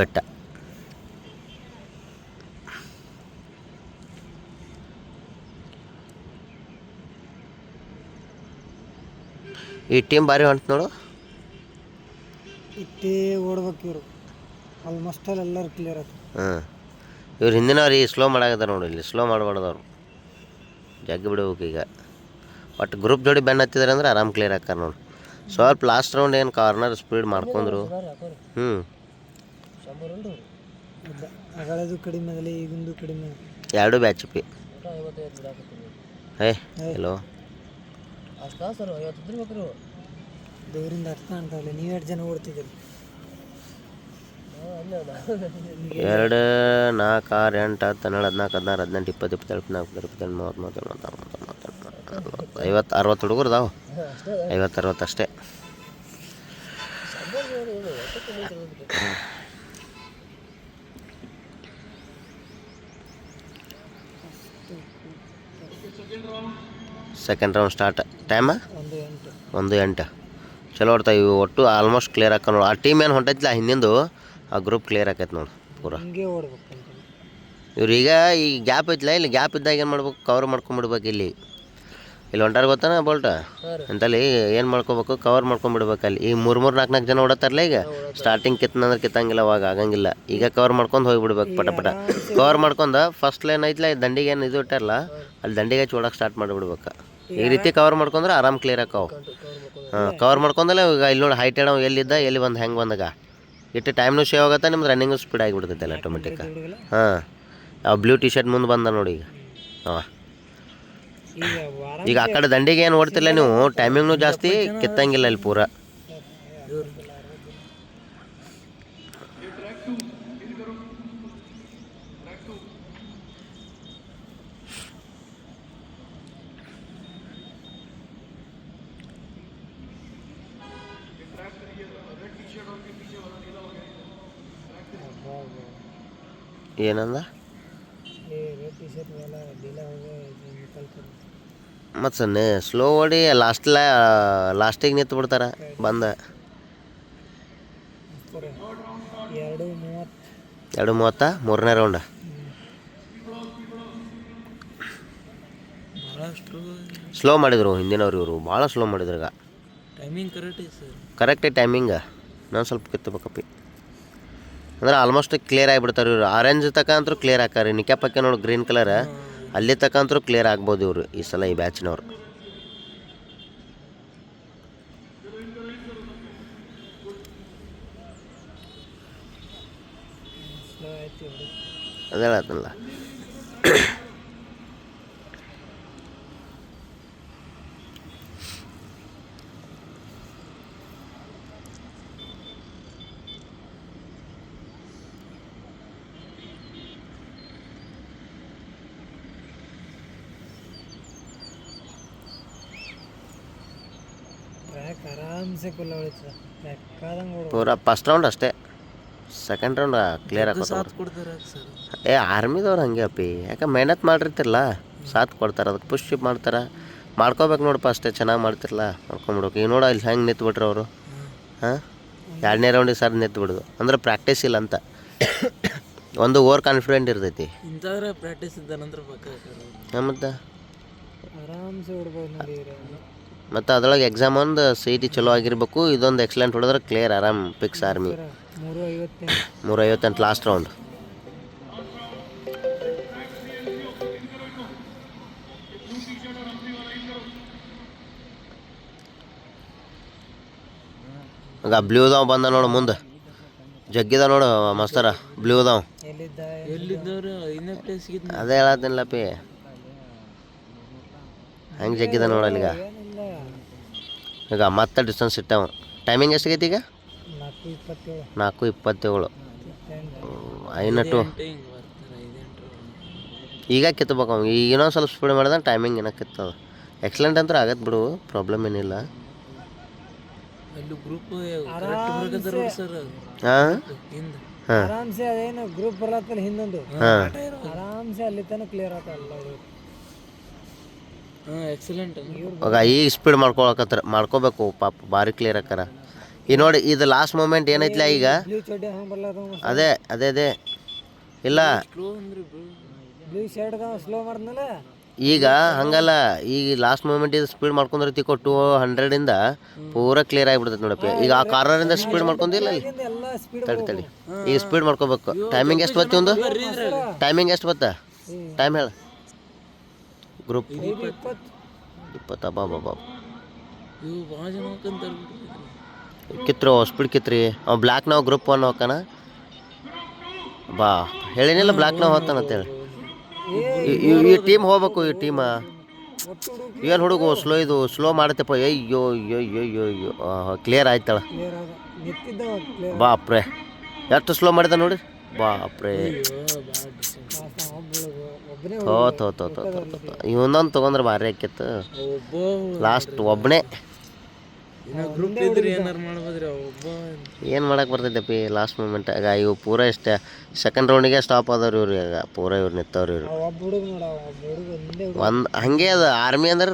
ಬೆಟ್ಟ. ಈ ಟೀಮ್ ಭಾರಿ ಹೊಂಟು ನೋಡು. ಇಟ್ಟೇ ಓಡ್ಬೇಕು ಇವರು. ಆಲ್ಮೋಸ್ಟ್ ಅಲ್ಲಿ ಎಲ್ಲರೂ ಕ್ಲಿಯರ್ ಆಯ್ತು. ಹಾಂ. ಇವ್ರು ಹಿಂದಿನವ್ರು ಈ ಸ್ಲೋ ಮಾಡಾಕತ್ತಾರ ನೋಡಿ ಇಲ್ಲಿ. ಸ್ಲೋ ಮಾಡಬಾರ್ದವ್ರು ಜಗ್ಗಿ ಬಿಡ್ಬೇಕು ಈಗ. ಒಟ್ಟು ಗ್ರೂಪ್ ಜೋಡಿ ಬೆನ್ ಹತ್ತಿದ್ರೆ ಅಂದ್ರೆ ಆರಾಮ್ ಕ್ಲಿಯರ್ ಆಕಾರ ನೋಡಿ. ಸ್ವಲ್ಪ ಲಾಸ್ಟ್ ರೌಂಡ್ ಏನು ಕಾರ್ನರ್ ಸ್ಪೀಡ್ ಮಾಡ್ಕೊಂಡ್ರು. ಹ್ಞೂ ಅಗಳದು ಕಡಿಮೆ ಆಗಲಿ ಈಗಿಂದು ಕಡಿಮೆ. ಎರಡು ಬ್ಯಾಚ್ ಪಿ. ಏ ಹಲೋ ದೇವರಿಂದ ಅರ್ಥ ಅಂತಾವಲ್ಲ ನೀವು ಎರಡು ಜನ ಓಡ್ತಿದ್ದೀರಿ? ಎರಡು ನಾಲ್ಕು ಆರು ಎಂಟು ಹತ್ತು ಹನ್ನೆರಡು ಹದಿನಾಲ್ಕು ಹದಿನಾರು ಹದಿನೆಂಟು ಇಪ್ಪತ್ತು ಇಪ್ಪತ್ತೆರಡು ಇಪ್ಪತ್ನಾಲ್ಕು ಇಪ್ಪತ್ತೆಂಟು ಮೂವತ್ತು ಮೂವತ್ತೆರಡು ಮೂವತ್ತು ಮೂವತ್ತೆಂಟು ಐವತ್ತು ಅರವತ್ತು ಹುಡುಗರು ಇದಾವೆ ಐವತ್ತು ಅರವತ್ತು ಅಷ್ಟೇ. ಸೆಕೆಂಡ್ ರೌಂಡ್ ಸ್ಟಾರ್ಟ್ ಟೈಮ ಒಂದು ಎಂಟು. ಚಲೋ ಆಡ್ತಾ ಇವು. ಒಟ್ಟು ಆಲ್ಮೋಸ್ಟ್ ಕ್ಲಿಯರ್ ಆಕ ನೋಡಿ. ಆ ಟೀಮ್ ಏನು ಹೊಂಟೈತಿಲ್ಲ ಹಿಂದಿಂದು? ಆ ಗ್ರೂಪ್ ಕ್ಲಿಯರ್ ಆಕೈತೆ ನೋಡಿ ಪೂರ. ಇವ್ರೀಗ ಈಗ ಈ ಗ್ಯಾಪ್ ಐತಿಲ್ಲ ಇಲ್ಲಿ ಗ್ಯಾಪ್ ಇದ್ದಾಗ ಏನು ಮಾಡ್ಬೇಕು? ಕವರ್ ಮಾಡ್ಕೊಂಬಿಡ್ಬೇಕು ಇಲ್ಲಿ. ಇಲ್ಲಿ ಹೊಂಟಾರ ಗೊತ್ತಾನ ಬೋಲ್ಟ? ಅಂತಲ್ಲಿ ಏನು ಮಾಡ್ಕೋಬೇಕು ಕವರ್ ಮಾಡ್ಕೊಂಬಿಡ್ಬೇಕು ಅಲ್ಲಿ ಈ ಮೂರು ಮೂರು ನಾಲ್ಕು ನಾಲ್ಕು ಜನ ಓಡತ್ತಾರಲ್ಲ ಈಗ? ಸ್ಟಾರ್ಟಿಂಗ್ ಕಿತ್ತಂದ್ರೆ ಕಿತ್ತಂಗಿಲ್ಲ ಅವಾಗ ಆಗಂಗಿಲ್ಲ. ಈಗ ಕವರ್ ಮಾಡ್ಕೊಂಡು ಹೋಗ್ಬಿಡ್ಬೇಕು ಪಟ ಪಟ ಕವರ್ ಮಾಡ್ಕೊಂಡು ಫಸ್ಟ್ ಲೈನ್ ಐತ್ಲ ಈ ದಂಡಿಗೆ ಏನು ಇದು ಇಟ್ಟಾರಲ್ಲ ಅಲ್ಲಿ ದಂಡಿಗೆ ಹಚ್ಚಿ ಓಡಕ್ಕೆ ಸ್ಟಾರ್ಟ್ ಮಾಡಿಬಿಡ್ಬೇಕು. ಈ ರೀತಿ ಕವರ್ ಮಾಡ್ಕೊಂಡ್ರೆ ಆರಾಮ್ ಕ್ಲಿಯರ್ ಆಕಾವು ಹಾಂ ಕವರ್ ಮಾಡ್ಕೊಂಡಲ್ಲ ಈಗ ಇಲ್ಲಿ ನೋಡಿ ಹೈಟ್ ಇಡೋ ಎಲ್ಲಿದ್ದ ಎಲ್ಲಿ ಬಂದು ಹೆಂಗೆ ಬಂದಾಗ? ಇಟ್ಟು ಟೈಮ್ನು ಸೇವ್ ಆಗುತ್ತೆ ನಿಮ್ದು ರನ್ನಿಂಗು ಸ್ಪೀಡ್ ಆಗಿಬಿಡ್ತೈತೆ ಆಟೋಮೆಟಿಕ್ ಹಾಂ ಆ ಬ್ಲೂ ಟಿ ಶರ್ಟ್ ಮುಂದೆ ಬಂದ ನೋಡಿ ಈಗ. ಅವ. ಈಗ ಆ ಕಡೆ ದಂಡಿಗೆ ಏನು ಓಡ್ತಿಲ್ಲ ನೀವು? ಟೈಮಿಂಗ್ನು ಜಾಸ್ತಿ ಕಿತ್ತಂಗಿಲ್ಲ ಇಲ್ಲಿ ಪೂರ. ಏನಂದ? ಮತ್ತು ಸನ್ನೆ ಸ್ಲೋ ಓಡಿ ಲಾಸ್ಟ್ ಲಾ ಲಾಸ್ಟಿಗೆ ನಿಂತು ಬಿಡ್ತಾರೆ ಬಂದ. ಎರಡು ಮೂವತ್ತು. ಮೂರನೇ ರೌಂಡ ಸ್ಲೋ ಮಾಡಿದರು ಹಿಂದಿನವ್ರು ಇವರು ಭಾಳ ಸ್ಲೋ ಮಾಡಿದ್ರು ಈಗ. Timing correct timing sir. Correct timing ನಾನು ಸ್ವಲ್ಪ ಕಿತ್ತಬೇಕಪ್ಪಿ ಅಂದ್ರೆ ಆಲ್ಮೋಸ್ಟ್ ಕ್ಲಿಯರ್ ಆಗಿಬಿಡ್ತಾರೆ ಇವರು. ಆರೆಂಜ್ ತಕ ಅಂತೂ ಕ್ಲಿಯರ್ ಹಾಕಾರಿ ನಿಕ್ಯಾಪಕ್ಕೆ ನೋಡಿ ಗ್ರೀನ್ ಕಲರ್ ಅಲ್ಲಿ ತಕ ಕ್ಲಿಯರ್ ಆಗ್ಬೋದು ಇವರು ಈ ಸಲ ಈ ಬ್ಯಾಚ್ನವ್ರು ಸ್ಲೋ ಆರಾಮ್ಸೆ ಕುಲ್ಲ ಹೊಳಿತದ ಬೇಕಾದಂಗೆ ಪೂರ ಫಸ್ಟ್ ರೌಂಡ್ ಅಷ್ಟೇ. ಸೆಕೆಂಡ್ ರೌಂಡ್ ಕ್ಲಿಯರ್ ಹಾಕೋತಾರೆ ಕೊಡ್ತಾರೆ ಸರ್ ಏ ಆರ್ಮಿದವ್ರು ಹಂಗೆ ಅಪ್ಪಿ. ಯಾಕೆ ಮೆಹನತ್ ಮಾಡಿರ್ತಿರಲ್ಲ ಸಾಥ್ ಕೊಡ್ತಾರೆ ಅದಕ್ಕೆ ಪುಷ್ ಮಾಡ್ತಾರೆ. ಮಾಡ್ಕೋಬೇಕು ನೋಡಪ್ಪ ಅಷ್ಟೇ ಚೆನ್ನಾಗಿ ಮಾಡ್ತಿರಲ್ಲ ಮಾಡ್ಕೊಂಬಿಡ್ಬೇಕು. ಈಗ ನೋಡ ಇಲ್ಲಿ ಹೆಂಗೆ ನಿಂತು ಬಿಟ್ರು ಅವರು. ಹಾಂ? ಎರಡನೇ ರೌಂಡಿಗೆ ಸರ್ ನಿಂತು ಬಿಡೋದು ಅಂದ್ರೆ ಪ್ರಾಕ್ಟೀಸ್ ಇಲ್ಲ ಅಂತ. ಒಂದು ಓವರ್ ಕಾನ್ಫಿಡೆಂಟ್ ಇರ್ತೈತಿ. ಇಂಥವ್ರೆ ಪ್ರಾಕ್ಟೀಸ್ ಇದ್ದ ನಂತರ ಪಕ್ಕ ಮತ್ತು? ಆರಾಮ್ಸೆ ಹೊಡ್ಬೋದು ನೋಡಿ ಇವ್ರು. ಮತ್ತು ಅದ್ರೊಳಗೆ ಎಕ್ಸಾಮ್ ಒಂದು ಸಿ ಟಿ ಚಲೋ ಆಗಿರ್ಬೇಕು, ಇದೊಂದು ಎಕ್ಸಲೆಂಟ್ ಹೊಡೆದ್ರೆ ಕ್ಲಿಯರ್ ಆರಾಮ್ ಫಿಕ್ಸ್ ಆರ್ಮಿ ಮೂರು ಐವತ್ತೆಂಟು ಲಾಸ್ಟ್ ರೌಂಡ್ ಈಗ ಬ್ಲೂದವ್ ಬಂದ ನೋಡು ಮುಂದೆ. ಜಗ್ಗಿದ ನೋಡು ಮಸ್ತರ ಬ್ಲೂದವ್ ಅದೇ ಹೇಳತ್ತೀನಿಲ್ಲಪ್ಪಿ ಹೆಂಗೆ ಜಗ್ಗಿದ ನೋಡಲ್ಲ ಈಗ ಮತ್ತೆ ಡಿಸ್ಟೆನ್ಸ್ ಇಟ್ಟವ. ಟೈಮಿಂಗ್ ಎಷ್ಟಾಗೈತಿ ಈಗ? ನಾಲ್ಕು ಇಪ್ಪತ್ತೇಳು. ಐನಟು ಈಗ ಕಿತ್ತಬೇಕು ಅವ್ನು ಈಗ ಇನ್ನೊಂದು ಸ್ವಲ್ಪ ಸ್ಪೀಡ್ ಮಾಡಿದ್ರೆ ಟೈಮಿಂಗ್ ಏನೋ ಕಿತ್ತದ. ಎಕ್ಸಲೆಂಟ್ ಅಂದ್ರೆ ಆಗತ್ತೆ ಬಿಡು ಪ್ರಾಬ್ಲಮ್ ಏನಿಲ್ಲ. ಅಲ್ಲಿ ಗ್ರೂಪ್ ಸರ್ ಹಾಂ? ಹಾಂ. ಆರಾಮ್ಸೆ ಅದೇನು ಗ್ರೂಪ್ ಬರ್ಲತ್ತಲ್ಲ ಹಿಂದೊಂದು. ಆರಾಮ್ಸೆ ಅಲ್ಲಿ ತನಕ ಕ್ಲಿಯರ್ ಆತಲ್ಲ ಎಕ್ಸಲೆಂಟ್ ಇವಾಗ ಈಗ ಸ್ಪೀಡ್ ಮಾಡ್ಕೊಳಕತ್ರ ಮಾಡ್ಕೋಬೇಕು ಪಾಪ ಭಾರಿ ಕ್ಲಿಯರ್ ಆಕಾರ. ಈ ನೋಡಿ ಇದು ಲಾಸ್ಟ್ ಮೂಮೆಂಟ್ ಏನೈತ್ಲ ಈಗ? ಅದೇ ಅದೇ ಅದೇ. ಇಲ್ಲ. ಈಗ ಹಂಗಲ್ಲ ಈಗ ಲಾಸ್ಟ್ ಮೂಮೆಂಟ್ ಇದು ಸ್ಪೀಡ್ ಮಾಡ್ಕೊಂಡ್ರೆ ತಿಕ್ಕೋ ಟು ಹಂಡ್ರೆಡಿಂದ ಪೂರ ಕ್ಲಿಯರ್ ಆಗಿಬಿಡ್ತೈತೆ ನೋಡಪ್ಪ. ಈಗ ಆ ಕಾರ್ನರಿಂದ ಸ್ಪೀಡ್ ಮಾಡ್ಕೊಂಡಿಲ್ಲ ತಡಿ ತಡಿ. ಈಗ ಸ್ಪೀಡ್ ಮಾಡ್ಕೋಬೇಕು. ಟೈಮಿಂಗ್ ಎಷ್ಟು ಬತ್ತಿ ಒಂದು? ಟೈಮಿಂಗ್ ಎಷ್ಟು ಬತ್ತ? ಟೈಮ್ ಹೇಳ. ಗ್ರೂಪ್. ಇಪ್ಪತ್ತು? ಇಪ್ಪತ್ತ ಬಾಬಾ ಕಿತ್ರು ಸ್ಪೀಡ್ ಕಿತ್ರಿ. ಅವ್ ಬ್ಲ್ಯಾಕ್ ನಾವು ಗ್ರೂಪ್ ಒನ್ ಹೋಗ್ತಾನ ಬಾ. ಹೇಳಿನಿಲ್ಲ ಬ್ಲ್ಯಾಕ್ ನಾವು ಹೋಗ್ತಾನ ಅಂತೇಳಿ ಈ- ಟೀಮ್ ಹೋಗ್ಬೇಕು ಈ ಟೀಮ ಏನು ಹುಡುಗು ಸ್ಲೋ ಇದು ಸ್ಲೋ ಮಾಡತ್ತಪ್ಪ. ಅಯ್ಯೋ ಅಯ್ಯೋ ಅಯ್ಯೋ ಅಯ್ಯೋ ಕ್ಲಿಯರ್ ಆಯ್ತಳ. ಬಾಪ್ರೆ. ಎಷ್ಟು ಸ್ಲೋ ಮಾಡಿದ ನೋಡಿ ಬಾಪ್ರೆ. ತೋ ತೋ ತೋ ಥೋ. ಇವನೊಂದು ತೊಗೊಂಡ್ರೆ ಭಾರಿ ಆಕಿತ್ತು ಒಬ್ಬ ಲಾಸ್ಟ್ ಒಬ್ಬನೇ ಇನ್ನ ಗ್ರೂಪ್ ಇದ್ರಿ ಏನಾರು ಮಾಡ್ಬೋದ್ರಿ ಅವ ಒಬ್ಬ ಏನು ಮಾಡಕ್ಕೆ ಬರ್ತೈತಪ್ಪಿ ಲಾಸ್ಟ್ ಮೂಮೆಂಟಾಗ ಇವು ಪೂರ ಇಷ್ಟ. ಸೆಕೆಂಡ್ ರೌಂಡಿಗೆ ಸ್ಟಾಪ್ ಆದವ್ರು ಇವ್ರು ಈಗ ಪೂರ ಇವ್ರು ನಿಂತವ್ರು ಇವ್ರು. ಒಬ್ಬ ಹುಡುಗ ನೋಡ ಹುಡುಗ ಒಂದೇ ಹುಡುಗ. ಒಂದು ಹಂಗೆ ಅದು ಆರ್ಮಿ ಅಂದ್ರೆ